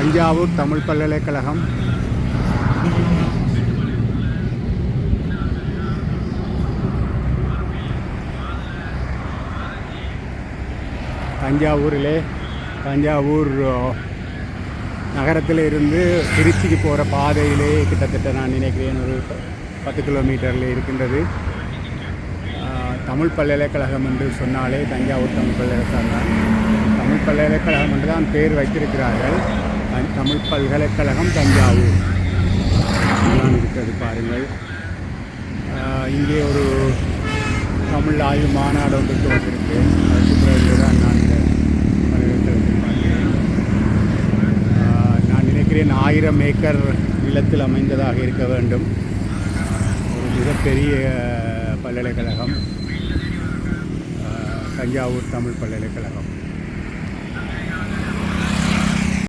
தஞ்சாவூர் தமிழ் பல்கலைக்கழகம். தஞ்சாவூரிலே தஞ்சாவூர் நகரத்தில் இருந்து திருச்சிக்கு போகிற பாதையிலே கிட்டத்தட்ட நான் நினைக்கிறேன் ஒரு பத்து கிலோமீட்டரில் இருக்கின்றது. தமிழ் பல்கலைக்கழகம் என்று சொன்னாலே தஞ்சாவூர் தமிழ் பல்கலைக்கழகம் தான். தமிழ் பல்கலைக்கழகம் என்று தான் பேர் வைத்திருக்கிறார்கள். தமிழ் பல்கலைக்கழகம் தஞ்சாவூர். இதுதான் இருக்கிறது பாருங்கள். இங்கே ஒரு தமிழ் ஆய்வு மாநாடு ஒன்றுக்கு வந்திருக்கு. அதுக்கு பிறகு தான் நான் இந்த பார்க்கிறேன் நான் நினைக்கிறேன் ஆயிரம் ஏக்கர் நிலத்தில் அமைந்ததாக இருக்க வேண்டும். ஒரு மிகப்பெரிய பல்கலைக்கழகம். தஞ்சாவூர் தமிழ் பல்கலைக்கழகம்.